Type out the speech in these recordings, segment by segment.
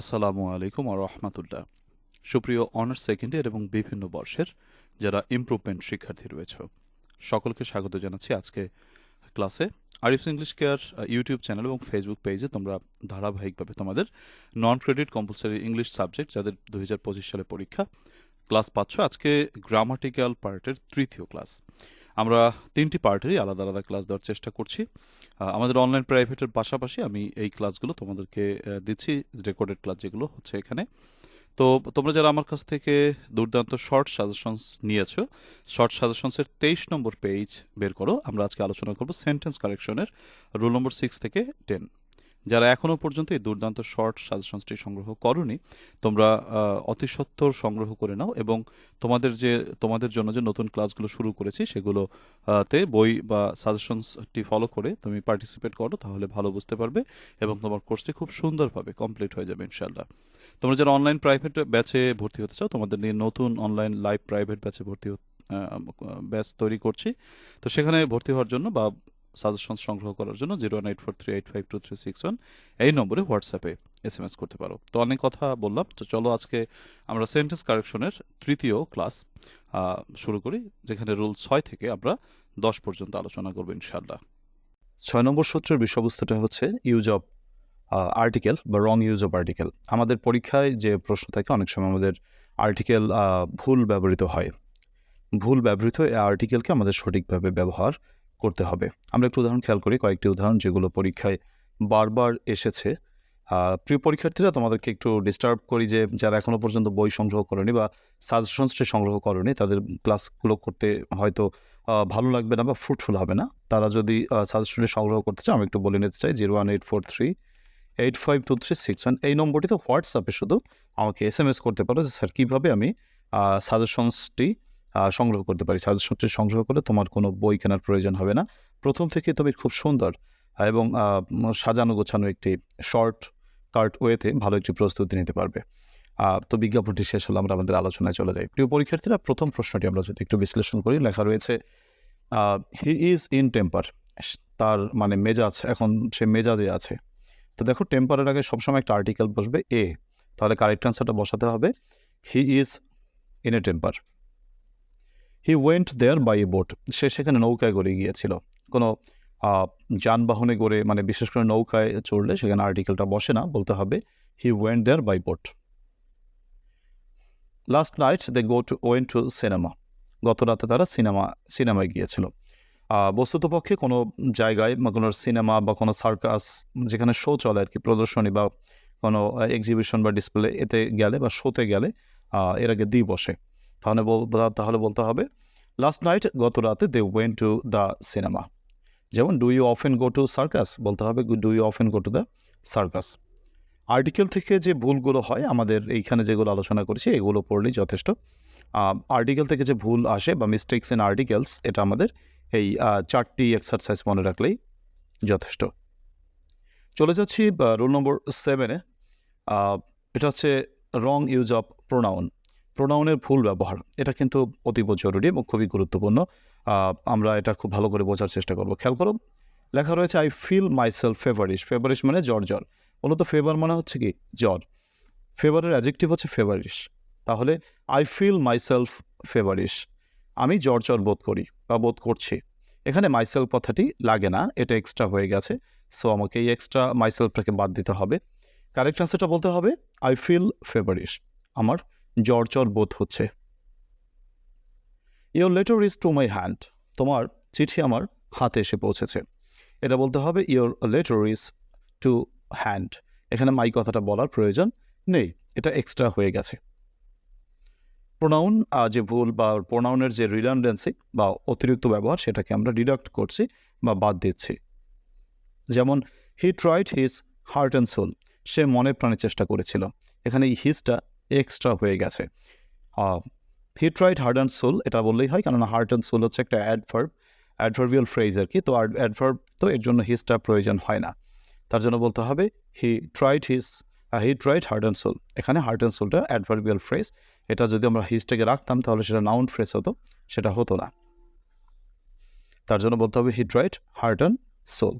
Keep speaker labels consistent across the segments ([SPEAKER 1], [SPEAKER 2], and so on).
[SPEAKER 1] আসসালামু আলাইকুম আর রহমতুল্লাহ। সুপ্রিয় অনার্স সেকেন্ড ইয়ার এবং বিভিন্ন বর্ষের যারা ইমপ্রুভমেন্ট শিক্ষার্থী রয়েছে, সকলকে স্বাগত জানাচ্ছি আজকে ক্লাসে Arif's English care YouTube channel এবং ফেসবুক পেজে তোমরা ধারাবাহিকভাবে তোমাদের non credit compulsory English subject যাদের দুই হাজার পঁচিশ সালে পরীক্ষা ক্লাস পাচ্ছ। আজকে গ্রামাটিক্যাল পার্টের তৃতীয় ক্লাস আমরা তিনটি পার্টেরই আলাদা আলাদা ক্লাস দেওয়ার চেষ্টা করছি। আমাদের অনলাইন প্রাইভেটের পাশাপাশি আমি এই ক্লাসগুলো তোমাদেরকে দিচ্ছি রেকর্ডেড ক্লাস যেগুলো হচ্ছে এখানে। তো তোমরা যারা আমার কাছ থেকে দুর্দান্ত শর্ট সাজেশনস নিয়েছো শর্ট সাজেশনসের তেইশ নম্বর পেজ বের করো। আমরা আজকে আলোচনা করব সেন্টেন্স কারেকশনের রুল নম্বর সিক্স থেকে টেন যারা এখনও পর্যন্ত এই দুর্দান্ত শর্ট সাজেশনসটি সংগ্রহ করনি, তোমরা অতি সত্বর সংগ্রহ করে নাও এবং তোমাদের যে, তোমাদের জন্য যে নতুন ক্লাসগুলো শুরু করেছি সেগুলো তে বই বা সাজেশনসটি ফলো করে তুমি পার্টিসিপেট করো, তাহলে ভালো বুঝতে পারবে এবং তোমার কোর্সটি খুব সুন্দরভাবে কমপ্লিট হয়ে যাবে ইনশাল্লাহ তোমরা যারা অনলাইন প্রাইভেট ব্যাচে ভর্তি হতে চাও, তোমাদের নিয়ে নতুন অনলাইন লাইভ প্রাইভেট ব্যাচে ভর্তি ব্যাচ তৈরি করছি। তো সেখানে ভর্তি হওয়ার জন্য বা সাজেশন সংগ্রহ করার জন্য zero eight four three eight five two three six one এই নম্বরে হোয়াটসঅ্যাপে এস এম এস করতে পারো। তো অনেক কথা বললাম, তো চলো আজকে আমরা সেন্টেন্স কারেকশনের তৃতীয় ক্লাস শুরু করি, যেখানে রুল ছয় থেকে আমরা দশ পর্যন্ত আলোচনা করব ইনশাল্লাহ
[SPEAKER 2] ছয় নম্বর সূত্রের বিষয়বস্তুটা হচ্ছে ইউজ অফ আর্টিকেল বা রং ইউজ অফ আর্টিকেল আমাদের পরীক্ষায় যে প্রশ্ন থাকে, অনেক সময় আমাদের আর্টিকেল ভুল ব্যবহৃত হয়। ভুল ব্যবহৃত এই আর্টিকেলকে আমাদের সঠিকভাবে ব্যবহার করতে হবে। আমরা একটু উদাহরণ খেয়াল করি, কয়েকটি উদাহরণ যেগুলো পরীক্ষায় বারবার এসেছে। প্রিয় পরীক্ষার্থীরা, তোমাদেরকে একটু ডিস্টার্ব করি যে, যারা এখনও পর্যন্ত বই সংগ্রহ করেনি বা সাজেশনসটি সংগ্রহ করেনি, তাদের ক্লাসগুলো করতে হয়তো ভালো লাগবে না বা ফ্রুটফুল হবে না। তারা যদি সাজেশনটি সংগ্রহ করতে চায়, আমি একটু বলে নিতে চাই zero one eight four three eight five two three six one এই নম্বরটিতে হোয়াটসঅ্যাপে শুধু আমাকে এস এম এস করতে পারো যে, স্যার, কীভাবে আমি সাজেশনসটি সংগ্রহ করতে পারি। সাজেশনটি সংগ্রহ করলে তোমার কোনো বই কেনার প্রয়োজন হবে না। প্রথম থেকে তুমি খুব সুন্দর এবং সাজানো গোছানো একটি শর্ট কার্ট ওয়েতে ভালো একটি প্রস্তুতি নিতে পারবে। তো বিজ্ঞাপনটি শেষ হলে, আমরা আমাদের আলোচনায় চলে যাই। প্রিয় পরীক্ষার্থীরা, প্রথম প্রশ্নটি আমরা যদি একটু বিশ্লেষণ করি, লেখা রয়েছে হি ইজ ইন টেম্পার তার মানে মেজাজ, এখন সে মেজাজে আছে। তো দেখো টেম্পারের আগে সবসময় একটা আর্টিকেল বসবে এ তাহলে কারেক্ট আনসারটা বসাতে হবে he is in a temper he went there by a boat সে সেখানে নৌকায় করে গিয়েছিল। কোনো যানবাহনে করে মানে বিশেষ করে নৌকায় চড়লে সেখানে আর্টিকেলটা বসে না, বলতে হবে he went there by boat last night they go to went to cinema গত রাতে তারা সিনেমা, সিনেমায় গিয়েছিল। বস্তুতপক্ষে কোনো জায়গায় বা কোনো সিনেমা বা কোনো সার্কাস যেখানে শো চলে আর কি প্রদর্শনী বা কোনো এক্সিবিশন বা ডিসপ্লে এতে গেলে বা শোতে গেলে এর আগে দি বসে। তাহলে তাহলে বলতে হবে লাস্ট নাইট গত রাতে they went to the cinema যেমন do you often go to circus বলতে হবে do you often go to the circus article থেকে যে ভুলগুলো হয়, আমাদের এইখানে যেগুলো আলোচনা করেছি, এগুলো পড়লেই যথেষ্ট। আর্টিকেল থেকে যে ভুল আসে বা মিস্টেকস ইন আর্টিকেলস এটা আমাদের এই চারটি এক্সারসাইজ মনে রাখলেই যথেষ্ট। চলে যাচ্ছি রোল নম্বর সেভেনে এটা হচ্ছে রং ইউজ অফ প্রোনাউন প্রোনাউনের ভুল ব্যবহার, এটা কিন্তু অতীব জরুরি এবং খুবই গুরুত্বপূর্ণ। আমরা এটা খুব ভালো করে বোঝার চেষ্টা করব। খেয়াল করো, লেখা রয়েছে I feel myself feverish feverish মানে জ্বর জ্বর। মূলত ফেভার মানে হচ্ছে কি? জ্বর। ফেভারের অ্যাজেক্টিভ হচ্ছে ফেভারিশ তাহলে আই ফিল মাইসেলফ ফেভারিশ আমি জ্বর জ্বর বোধ করি বা বোধ করছি। এখানে মাইসেলফ কথাটি লাগে না, এটা এক্সট্রা হয়ে গেছে। সো আমাকে এই এক্সট্রা মাইসেলফটাকে বাদ দিতে হবে। কারেক্ট আনসারটা বলতে হবে আই ফিল ফেভারিশ আমার জ্বর বোধ হচ্ছে। Your letter is to my hand তোমার চিঠি আমার হাতে এসে পৌঁছেছে। এটা বলতে হবে your letter is to hand এখানে মাই কথাটা বলার প্রয়োজন নেই, এটা এক্সট্রা হয়ে গেছে। প্রোনাউন যে ভুল বা প্রোনাউনের যে রিডান্ডেন্সি বা অতিরিক্ত ব্যবহার, সেটাকে আমরা ডিডাক্ট করছি বা বাদ দিচ্ছি। যেমন he tried his heart and soul সে মনে প্রাণে চেষ্টা করেছিল। এখানে এই হিজটা এক্সট্রা হয়ে গেছে। He tried heart and soul এটা বললেই হয়, কেননা হার্ট অ্যান্ড সোল হচ্ছে একটা অ্যাডভার্ব অ্যাডভার্বিয়াল ফ্রেজ আর কি, তো অ্যাডভার্ব তো এর জন্য হিজটা প্রয়োজন হয় না। তার জন্য বলতে হবে he tried his he tried heart and soul এখানে হার্ট অ্যান্ড সোলটা অ্যাডভার্বিয়াল ফ্রেজ এটা যদি আমরা হিজটাকে রাখতাম, তাহলে সেটা নাউন ফ্রেজ হতো, সেটা হতো না। তার জন্য বলতে হবে he tried heart and soul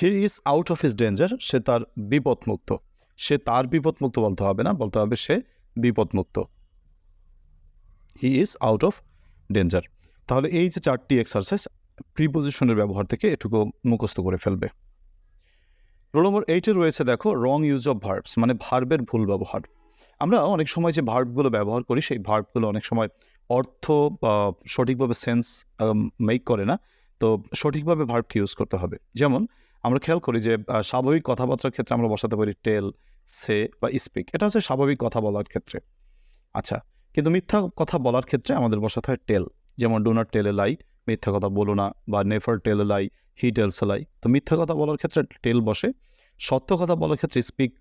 [SPEAKER 2] he is out of his danger সে তার বিপদমুক্ত। সে তার বিপদমুক্ত বলতে হবে না, বলতে হবে সে বিপদমুক্ত। He is out of danger তাহলে এই যে চারটি এক্সারসাইজ প্রিপোজিশনের ব্যবহার থেকে এটুকু মুখস্থ করে ফেলবে। রোল নম্বর এইটে রয়েছে, দেখো রং ইউজ অফ ভার্বস মানে ভার্বের ভুল ব্যবহার। আমরা অনেক সময় যে ভার্বগুলো ব্যবহার করি, সেই ভার্বগুলো অনেক সময় অর্থ বা সঠিকভাবে সেন্স মেক করে না। তো সঠিকভাবে ভার্বকে ইউজ করতে হবে। যেমন আমরা খেয়াল করি যে স্বাভাবিক কথাবার্তার ক্ষেত্রে আমরা বসাতে পারি টেল, সে বা স্পিক। এটা হচ্ছে স্বাভাবিক কথা বলার ক্ষেত্রে। আচ্ছা কিন্তু মিথ্যা কথা বলার ক্ষেত্রে আমাদের বসাতে হয় টেল। যেমন ডো নট টেল লাই মিথ্যা কথা বলো না, বা নেফার টেল লাই হি টেলস এ লাই তো মিথ্যা কথা বলার ক্ষেত্রে টেল বসে, সত্য কথা বলার ক্ষেত্রে স্পিক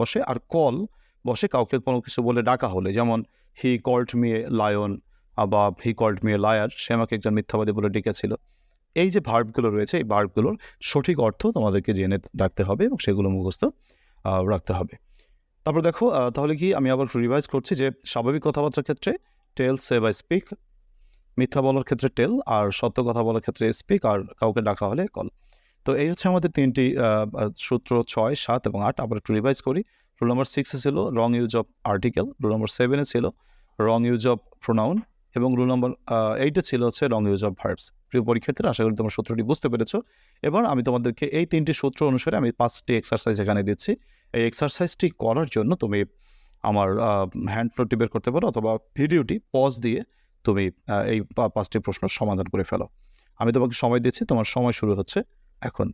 [SPEAKER 2] বসে, আর কল বসে কাউকে কোনো কিছু বলে ডাকা হলে। যেমন হি কল্ড মি লায়ন বা হি কল্ড মি লায়ার সে আমাকে একজন মিথ্যাবাদী বলে ডেকেছিল। এই যে ভার্বগুলো রয়েছে, এই ভার্বগুলোর সঠিক অর্থ তোমাদেরকে জেনে রাখতে হবে এবং সেগুলো মুখস্থ রাখতে হবে। তারপর দেখো তাহলে কি আমি আবার রিভাইজ করছি যে স্বাভাবিক কথাবার্তার ক্ষেত্রে টেল সে বা স্পিক মিথ্যা বলার ক্ষেত্রে টেল আর সত্য কথা বলার ক্ষেত্রে স্পিক আর কাউকে ডাকা হলে কল তো এই হচ্ছে আমাদের তিনটি সূত্র ছয়, সাত এবং আট। আবার একটু রিভাইজ করি। রুল নম্বর সিক্সে ছিল wrong use of article rule number সেভেনে ছিল রং ইউজ অফ প্রোনাউন এবং রুল নম্বর এইটে ছিল হচ্ছে রং ইউজ অফ ভার্বস প্রিয় পরীক্ষার্থীরা, আশা করি তোমার সূত্রটি বুঝতে পেরেছ। এবার আমি তোমাদেরকে এই তিনটি সূত্র অনুসারে আমি পাঁচটি এক্সারসাইজ এখানে দিচ্ছি। এই এক্সারসাইজটি করার জন্য তুমি আমার হ্যান্ড নোটটি বের করতে পারো অথবা ভিডিওটি পজ দিয়ে তুমি এই পাঁচটি প্রশ্ন সমাধান করে ফেলো। আমি তোমাকে সময় দিচ্ছি, তোমার সময় শুরু হচ্ছে এখন।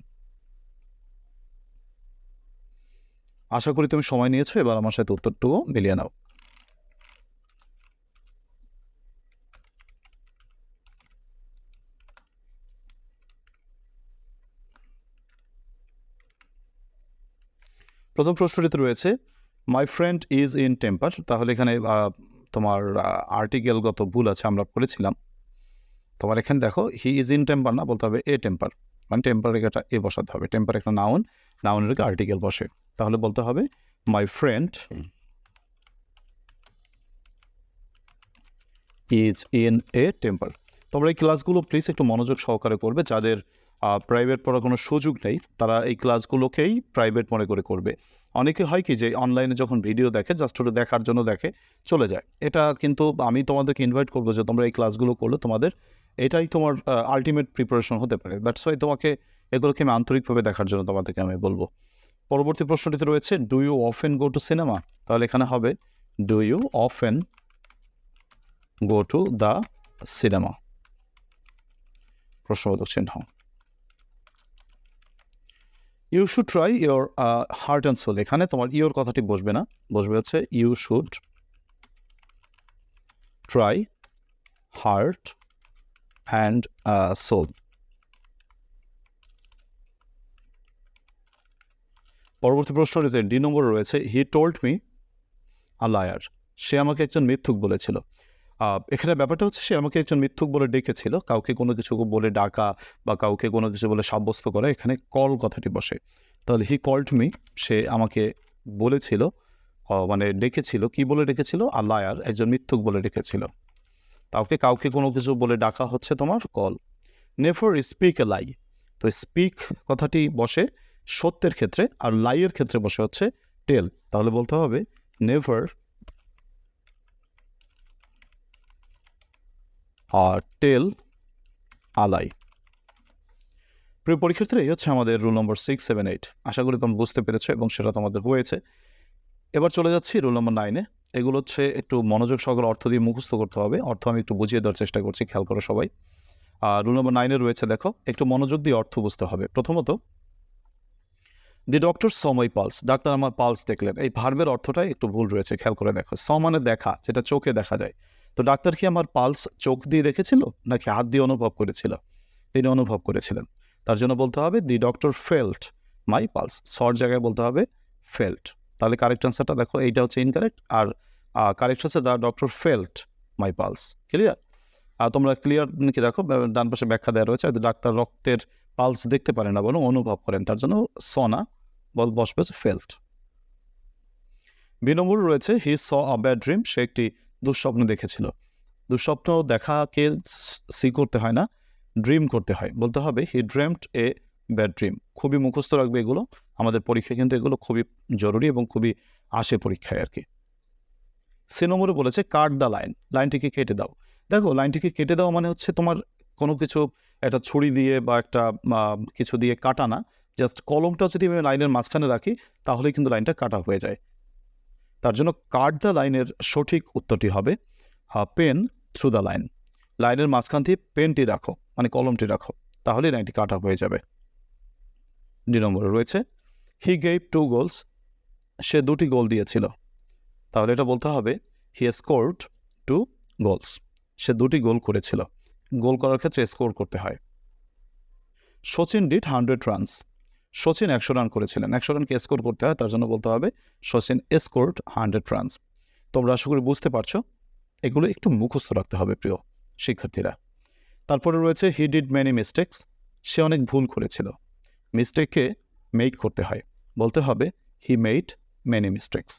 [SPEAKER 2] আশা করি তুমি সময় নিয়েছো, এবার আমার সাথে উত্তরটুকু মিলিয়ে নাও। প্রথম প্রশ্নটিতে রয়েছে my friend is in temper তাহলে এখানে তোমার আর্টিকেলগত ভুল আছে, আমরা পড়েছিলাম। তোমার এখানে দেখো হি ইজ ইন টেম্পার না, বলতে হবে এ টেম্পার মানে টেম্পার রেখাটা এ বসাতে হবে টেম্পার একটা নাউন নাউনের আর্টিকেল বসে। তাহলে বলতে হবে my friend is in a temper তোমরা এই ক্লাসগুলো প্লিজ একটু মনোযোগ সহকারে করবে, যাদের প্রাইভেট পড়ার কোনো সুযোগ নেই, তারা এই ক্লাসগুলোকেই প্রাইভেট মনে করে করবে। অনেকে হয় কি যে অনলাইনে যখন ভিডিও দেখে জাস্ট ওটা দেখার জন্য দেখে, চলে যায়। এটা কিন্তু আমি তোমাদেরকে ইনভাইট করব যে তোমরা এই ক্লাসগুলো করলে তোমাদের এটাই তোমার আলটিমেট প্রিপারেশন হতে পারে। দ্যাটস ওয়াই তোমাকে এগুলোকে আমি আন্তরিকভাবে দেখার জন্য তোমাদেরকে আমি বলব। পরবর্তী প্রশ্নটিতে রয়েছে do you often go to cinema তাহলে এখানে হবে do you often go to the cinema প্রশ্নবোধক চিহ্ন। You should try your heart and soul এখানে তোমার ইউর কথাটি বসবে না। বসবে হচ্ছে you should try heart and soul পরবর্তী প্রশ্নটিতে ডি নম্বর রয়েছে he told me a liar সে আমাকে একজন মিথ্যুক বলেছিল। এখানে ব্যাপারটা হচ্ছে সে আমাকে একজন মিথ্যুক বলে ডেকেছিল, কাউকে কোনো কিছু বলে ডাকা বা কাউকে কোনো কিছু বলে সাব্যস্ত করা, এখানে কল কথাটি বসে। তাহলে হি কল্ড মি সে আমাকে বলেছিল মানে ডেকেছিল, কি বলে ডেকেছিল? আর লায়ার একজন মিথ্যুক বলে ডেকেছিল। কাউকে কাউকে কোনো কিছু বলে ডাকা হচ্ছে তোমার? কল নেফর স্পিক এ লাই তো স্পিক কথাটি বসে সত্যের ক্ষেত্রে আর লাইয়ের ক্ষেত্রে বসে হচ্ছে টেল তাহলে বলতে হবে নেভার আর টেল আলাই। প্রিয় পরীক্ষার্থীরা, এই হচ্ছে আমাদের rule number six seven eight আশা করি তোমরা বুঝতে পেরেছ এবং সেটা তোমাদের হয়েছে। এবার চলে যাচ্ছি রুল নম্বর নাইনে এগুলো হচ্ছে একটু মনোযোগ সহকারে অর্থ দিয়ে মুখস্থ করতে হবে। অর্থ আমি একটু বুঝিয়ে দেওয়ার চেষ্টা করছি, খেয়াল করো সবাই। আর রুল নম্বর নাইনে রয়েছে, দেখো, একটু মনোযোগ দিয়ে অর্থ বুঝতে হবে। প্রথমত, দি ডক্টর সময় পালস, ডাক্তার আমার পালস দেখলেন। এই ভার্বের অর্থটাই একটু ভুল রয়েছে, খেয়াল করে দেখো। স মানে দেখা, যেটা চোখে দেখা যায়। তো ডাক্তার কি আমার পালস চোখ দিয়ে দেখেছিল নাকি হাত দিয়ে অনুভব করেছিল? তিনি অনুভব করেছিলেন। তার জন্য বলতে হবে, the doctor felt my pulse. সর জায়গায় বলতে হবে, ফেল্ট। তাহলে কারেক্ট আনসারটা দেখো, এইটা হচ্ছে ইনকারেক্ট। আর কারেক্ট হচ্ছে the doctor felt my pulse. Clear? আর তোমরা ক্লিয়ার নাকি দেখো ডান পাশে ব্যাখ্যা দেওয়া রয়েছে ডাক্তার রক্তের পালস দেখতে পারে না বরং অনুভব করেন। তার জন্য সনা, বল বসবে ফেল্ট। বিনম্বর রয়েছে, হি স আ ব্যাড ড্রিম, সে একটি দুঃস্বপ্ন দেখেছিল। দুঃস্বপ্ন দেখাকে সি করতে হয় না ড্রিম করতে হয়। বলতে হবে he dreamed a bad dream খুবই মুখস্থ রাখবে এগুলো। আমাদের পরীক্ষায় কিন্তু এগুলো খুবই জরুরি এবং খুবই আসে পরীক্ষায় আর কি। সে নম্বরে বলেছে, কাট দ্য লাইন। লাইনটিকে কেটে দাও। দেখো, লাইনটিকে কেটে দেওয়া মানে হচ্ছে তোমার কোনো কিছু, একটা ছুরি দিয়ে বা একটা কিছু দিয়ে কাটা না। জাস্ট কলমটা যদি আমি লাইনের মাঝখানে রাখি তাহলে কিন্তু লাইনটা কাটা হয়ে যায়। তার জন্য কাট দ্য লাইনের সঠিক উত্তরটি হবে পেন থ্রু দ্য লাইন। লাইনের মাঝখান দিয়ে পেনটি রাখো মানে কলমটি রাখো তাহলে লাইনটি কাটা হয়ে যাবে। দুই নম্বরে রয়েছে হি গেভ টু গোলস সে দুটি গোল দিয়েছিল। তাহলে এটা বলতে হবে হি স্কোরড টু গোলস সে দুটি গোল করেছিল। গোল করার ক্ষেত্রে স্কোর করতে হয়। Sachin did hundred runs Sachin একশো রান করেছিলেন। একশো রানকে স্কোর করতে হয়, তার জন্য বলতে হবে সচিন স্কোরড হান্ড্রেড রানস তোমরা আশা করি বুঝতে পারছ, এগুলো একটু মুখস্থ রাখতে হবে প্রিয় শিক্ষার্থীরা। তারপরে রয়েছে হি ডিড মেনি মিস্টেক্স সে অনেক ভুল করেছিল। মিস্টেককে মেক করতে হয়। বলতে হবে he made many mistakes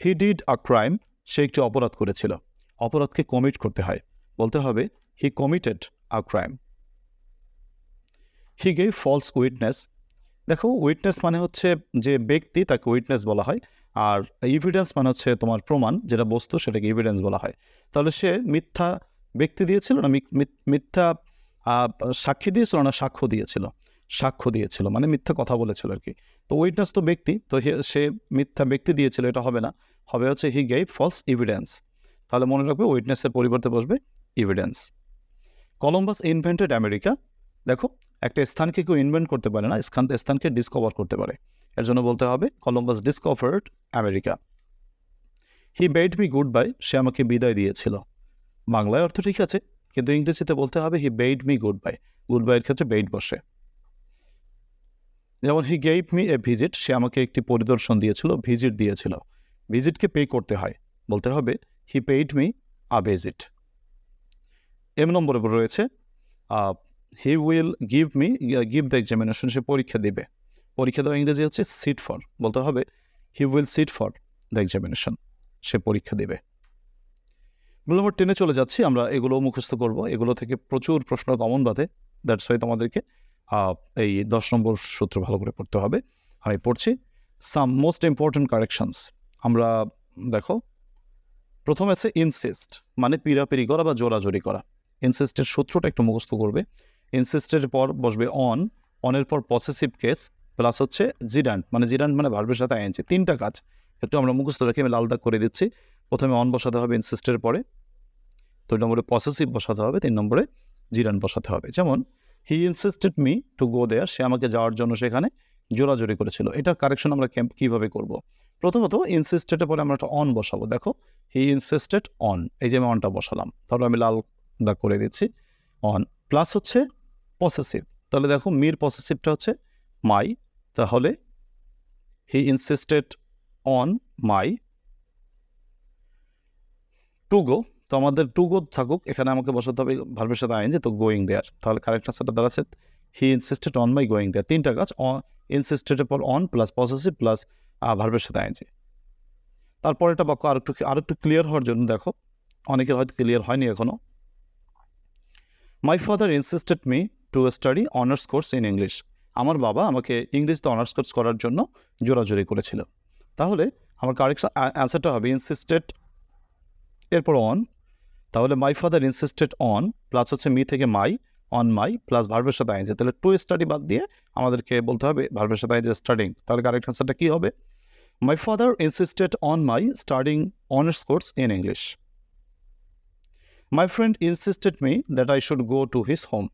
[SPEAKER 2] he did a crime সে একটি অপরাধ করেছিল। অপরাধকে কমিট করতে হয়। বলতে হবে he committed a crime he gave false witness দেখো উইটনেস মানে হচ্ছে যে ব্যক্তি তাকে উইটনেস বলা হয়, আর ইভিডেন্স মানে হচ্ছে তোমার প্রমাণ, যেটা বস্তু সেটাকে ইভিডেন্স বলা হয়। তাহলে সে মিথ্যা ব্যক্তি দিয়েছিল না, মিথ- মিথ- মিথ্যা সাক্ষী দিয়েছিল না, সাক্ষ্য দিয়েছিল? সাক্ষ্য দিয়েছিল মানে মিথ্যা কথা বলেছিল আর কি। তো উইটনেস তো ব্যক্তি, তো সে মিথ্যা ব্যক্তি দিয়েছিল, এটা হবে না। হবে হচ্ছে হি গেভ ফলস ইভিডেন্স তাহলে মনে রাখবে উইটনেসের পরিবর্তে বসবে ইভিডেন্স কলম্বাস ইনভেন্টেড আমেরিকা দেখো একটা স্থানকে কেউ ইনভেন্ট করতে পারে না, স্থান, স্থানকে ডিসকভার করতে পারে। এর জন্য বলতে হবে Columbus discovered America he bade me goodbye সে আমাকে বিদায় দিয়েছিল। বাংলায় অর্থ ঠিক আছে, কিন্তু ইংরেজিতে বলতে হবে he bade me good bye good বাইয়ের ক্ষেত্রে বেইড বসে। যেমন he gave me a visit সে আমাকে একটি পরিদর্শন দিয়েছিল ভিজিট দিয়েছিল। ভিজিটকে পে করতে হয়, বলতে হবে he paid me a visit M নম্বরে রয়েছে he will give me give the examination সে পরীক্ষা দেবে। পরীক্ষা দেওয়া ইংরেজি হচ্ছে সিট ফর বলতে হবে he will sit for the examination সে পরীক্ষা দেবে। রুল নম্বর টেনে চলে যাচ্ছি, আমরা এগুলো মুখস্থ করব। এগুলো থেকে প্রচুর প্রশ্ন কমন বাঁধে দ্যাটস ওয়াই তোমাদেরকে এই দশ নম্বর সূত্র ভালো করে পড়তে হবে। আমি পড়ছি সাম মোস্ট ইম্পর্ট্যান্ট কারেকশনস আমরা দেখো, প্রথম আছে ইনসিস্ট মানে পিরাপিরি করা বা জোরাজোরি করা। ইনসিস্টের সূত্রটা একটু মুখস্থ করবে। ইনসিস্টের পর বসবে অন অনের পর পসেসিভ কেস প্লাস হচ্ছে জিডান্ট মানে জিডান্ট মানে ভার্বের সাথে আইএনজি তিনটা কাজ। একটু আমরা মুখস্থ রেখে আমি লাল দাগ করে দিচ্ছি। প্রথমে অন বসাতে হবে ইনসিস্টের পরে, দুই নম্বরে পসেসিভ বসাতে হবে, তিন নম্বরে জিরান বসাতে হবে। যেমন he insisted me to go there সে আমাকে যাওয়ার জন্য সেখানে জোরাজোরি করেছিল। এটার কারেকশন আমরা ক্যাম্প কীভাবে করব? প্রথমত ইনসিস্টেডের পরে আমরা একটা অন বসাবো। দেখো হি ইনসিস্টেড অন এই যে আমি অনটা বসালাম তাহলে আমি লাল দাগ করে দিচ্ছি অন প্লাস হচ্ছে পসেসিভ তাহলে দেখো মির পসেসিভটা হচ্ছে মাই তাহলে he insisted on my to go তো আমাদের টু গো থাকুক, এখানে আমাকে বসাতে হবে ভার্বের সাথে আইন যে তো গোয়িং দেয়ার তাহলে কারেক্ট আনসারটা দাঁড়াচ্ছে he insisted on my going there তিনটা কাজ ইনসিস্টেডের পর অন প্লাস পসেসিভ প্লাস ভার্বের সাথে আইনজি তারপর এটা বাক্য আরেকটু আরেকটু ক্লিয়ার হওয়ার জন্য দেখো, অনেকের হয়তো ক্লিয়ার হয়নি এখনও my father insisted me to study honours course in English আমার বাবা আমাকে ইংলিশতে অনার্স কোর্স করার জন্য জোরাজোরি করেছিল। তাহলে আমার কারেক্ট অ্যান্সারটা হবে ইনসিস্টেড এরপর অন তাহলে my father insisted on plus হচ্ছে মি থেকে মাই অন মাই প্লাস ভার্বের সাথে আইনছে তাহলে টু স্টাডি বাদ দিয়ে আমাদেরকে বলতে হবে ভার্বের সাথে আইনছে স্টাডিং তাহলে কারেক্ট আনসারটা কী হবে? My father insisted on my studying honours course in English my friend insisted me that I should go to his home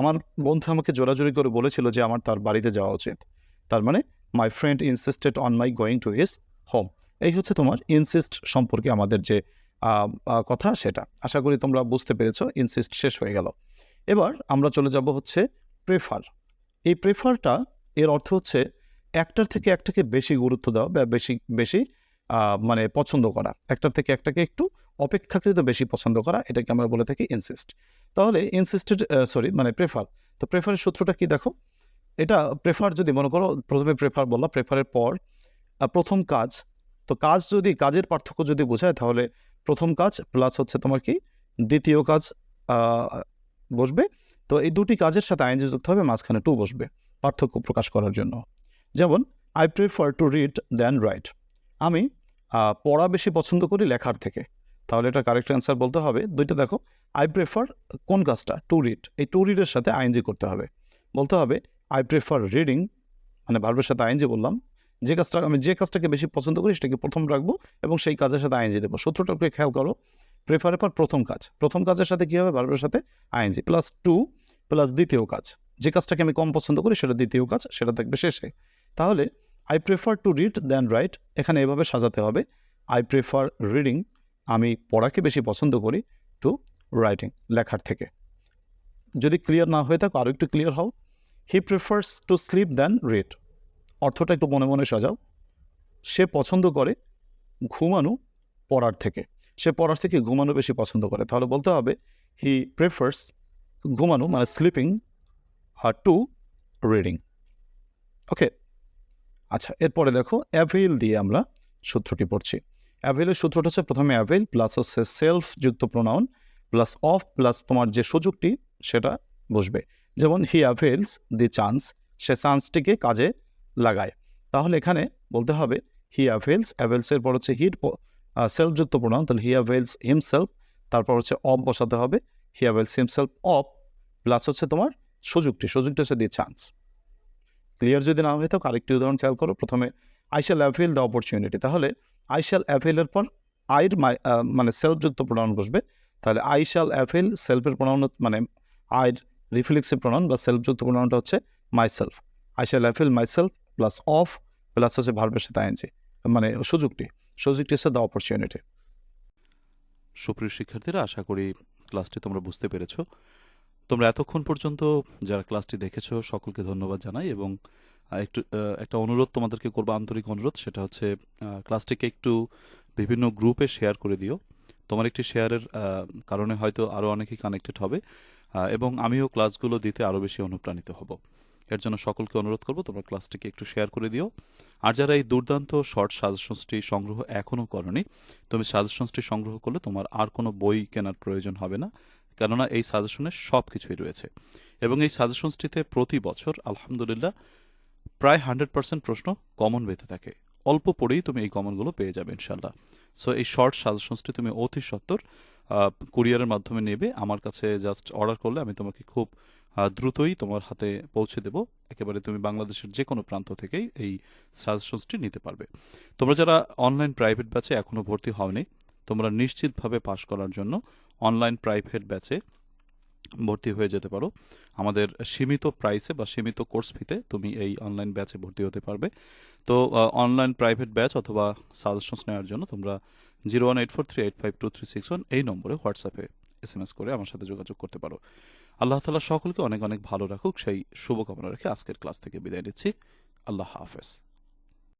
[SPEAKER 2] আমার বন্ধু আমাকে জোরাজোরি করে বলেছিল যে আমার তার বাড়িতে যাওয়া উচিত। তার মানে my friend insisted on my going to his home এই হচ্ছে তোমার ইনসিস্ট সম্পর্কে আমাদের যে কথা সেটা। আশা করি তোমরা বুঝতে পেরেছ ইনসিস্ট শেষ হয়ে গেল। এবার আমরা চলে যাব হচ্ছে প্রেফার এই প্রেফারটা এর অর্থ হচ্ছে, একটার থেকে একটাকে বেশি গুরুত্ব দেওয়া বা বেশি বেশি মানে পছন্দ করা। একটার থেকে একটাকে একটু অপেক্ষাকৃত বেশি পছন্দ করা, এটাকে আমরা বলে থাকি ইনসিস্ট তাহলে ইনসিস্টেড সরি মানে প্রেফার তো প্রেফারের সূত্রটা কি দেখো? এটা প্রেফার যদি মনে করো, প্রথমে প্রেফার বললাম প্রেফারের পর প্রথম কাজ, তো কাজ যদি, কাজের পার্থক্য যদি বোঝায়, তাহলে প্রথম কাজ প্লাস হচ্ছে তোমার কি? দ্বিতীয় কাজ বসবে। তো এই দুটি কাজের সাথে আইনজি যুক্ত হবে, মাঝখানে টু বসবে, পার্থক্য প্রকাশ করার জন্য। যেমন I prefer to read than write আমি পড়া বেশি পছন্দ করি লেখার থেকে। তাহলে এটা কারেক্ট অ্যান্সার বলতে হবে, দুইটা দেখো আই প্রেফার কোন কাজটা? টু রিড এই টু রিডের সাথে আইএনজি করতে হবে। বলতে হবে আই প্রেফার রিডিং মানে ভার্বের সাথে আইএনজি বললাম, যে কাজটা, আমি যে কাজটাকে বেশি পছন্দ করি সেটাকে প্রথম রাখব এবং সেই কাজের সাথে আইএনজি দেবো। সূত্রটা একটু খেয়াল করো প্রেফারের পর প্রথম কাজ। প্রথম কাজের সাথে কী হবে? ভার্বের সাথে আইএনজি প্লাস টু প্লাস দ্বিতীয় কাজ। যে কাজটাকে আমি কম পছন্দ করি সেটা দ্বিতীয় কাজ, সেটা থাকবে শেষে। তাহলে I prefer to read than write এখানে এভাবে সাজাতে হবে। আই প্রেফার রিডিং আমি পড়াকে বেশি পছন্দ করি টু রাইটিং লেখার থেকে। যদি ক্লিয়ার না হয়ে থাকো আরও একটু ক্লিয়ার হও। He prefers to sleep than read অর্থটা একটু মনে মনে সাজাও। সে পছন্দ করে ঘুমানো পড়ার থেকে। সে পড়ার থেকে ঘুমানো বেশি পছন্দ করে। তাহলে বলতে হবে হি প্রেফার্স ঘুমানো মানে স্লিপিং আর টু রিডিং ওকে আচ্ছা এরপরে দেখো, অ্যাভেল দিয়ে আমরা সূত্রটি পড়ছি। অ্যাভেলের সূত্রটা হচ্ছে প্রথমে অ্যাভেল প্লাস হচ্ছে সেলফ যুক্ত প্রোনাউন প্লাস অফ প্লাস তোমার যে সুযোগটি, সেটা বসবে। যেমন হি অ্যাভেলস দি চান্স, সে চান্সটিকে কাজে লাগায়। তাহলে এখানে বলতে হবে, হি অ্যাভেলস অ্যাভেলসের পর হচ্ছে হিট সেলফযুক্ত প্রোনাউন, তাহলে হি অ্যাভেলস হিমসেলফ, তারপর হচ্ছে অফ বসাতে হবে, he avails himself of, plus হচ্ছে তোমার সুযোগটি সুযোগটি হচ্ছে দি চান্স। ক্লিয়ার যদি না হয়ে থাকে, আরেকটি উদাহরণ খেয়াল করো। প্রথমে I shall avail the opportunity. তাহলে আই শ্যাল অ্যাভেলের পর মাই মানে সেলফযুক্ত প্রণয়ন বসবে। তাহলে আই শ্যাল অ্যাভেল সেলফের প্রণয়ন মানে আইর রিফ্লেক্সিভ প্রণয়ন বা সেলফযুক্ত প্রণয়নটা হচ্ছে myself I shall avail myself plus of plus হচ্ছে ভার্বের সাথে আইনজি মানে সুযোগটি সুযোগটি হচ্ছে দ্য অপরচুনিটি
[SPEAKER 1] সুপ্রিয় শিক্ষার্থীরা, আশা করি ক্লাসটি তোমরা বুঝতে পেরেছ। তোমরা এতক্ষণ পর্যন্ত যারা ক্লাসটি দেখেছ, সকলকে ধন্যবাদ জানাই এবং একটু একটা অনুরোধ তোমাদেরকে করব, আন্তরিক অনুরোধ, সেটা হচ্ছে ক্লাসটিকে একটু বিভিন্ন গ্রুপে শেয়ার করে দিও। তোমার একটি শেয়ারের কারণে হয়তো আরও অনেকেই কানেক্টেড হবে এবং আমিও ক্লাসগুলো দিতে আরও বেশি অনুপ্রাণিত হব। এর জন্য সকলকে অনুরোধ করব, তোমরা ক্লাসটিকে একটু শেয়ার করে দিও। আর যারা এই দুর্দান্ত শর্ট সাজেশনসটি সংগ্রহ এখনও করনি, তুমি সাজেশনসটি সংগ্রহ করলে তোমার আর কোনো বই কেনার প্রয়োজন হবে না। কেননা এই সাজেশনে সব কিছুই রয়েছে। এবং এই সাজেশনসটিতে প্রতি বছর, আলহামদুলিল্লাহ, প্রায় হান্ড্রেড পার্সেন্ট প্রশ্ন কমন বেঁধে থাকে। অল্প পড়েই তুমি এই কমনগুলো পেয়ে যাবে ইনশাল্লাহ সো এই শর্ট সাজেশনসটি তুমি অতি সত্তর কুরিয়ারের মাধ্যমে নেবে। আমার কাছে জাস্ট অর্ডার করলে আমি তোমাকে খুব দ্রুতই তোমার হাতে পৌঁছে দেব। একেবারে তুমি বাংলাদেশের যে কোনো প্রান্ত থেকেই এই সাজেশনসটি নিতে পারবে। তোমরা যারা অনলাইন প্রাইভেট ব্যাচে এখনও ভর্তি হওনি, তোমরা নিশ্চিতভাবে পাশ করার জন্য অনলাইন প্রাইভেট ব্যাচে ভর্তি হয়ে যেতে পারো। আমাদের সীমিত প্রাইসে বা সীমিত কোর্স ফিতে তুমি এই অনলাইন ব্যাচে ভর্তি হতে পারবে। তো অনলাইন প্রাইভেট ব্যাচ অথবা সাজেশনস নেওয়ার জন্য তোমরা zero one eight four three eight five two three six one এই নম্বরে হোয়াটসঅ্যাপে এস এম এস করে আমার সাথে যোগাযোগ করতে পারো। আল্লাহ তালা সকলকে অনেক অনেক ভালো রাখুক। সেই শুভকামনা রেখে আজকের ক্লাস থেকে বিদায় নিচ্ছি। আল্লাহ হাফেজ।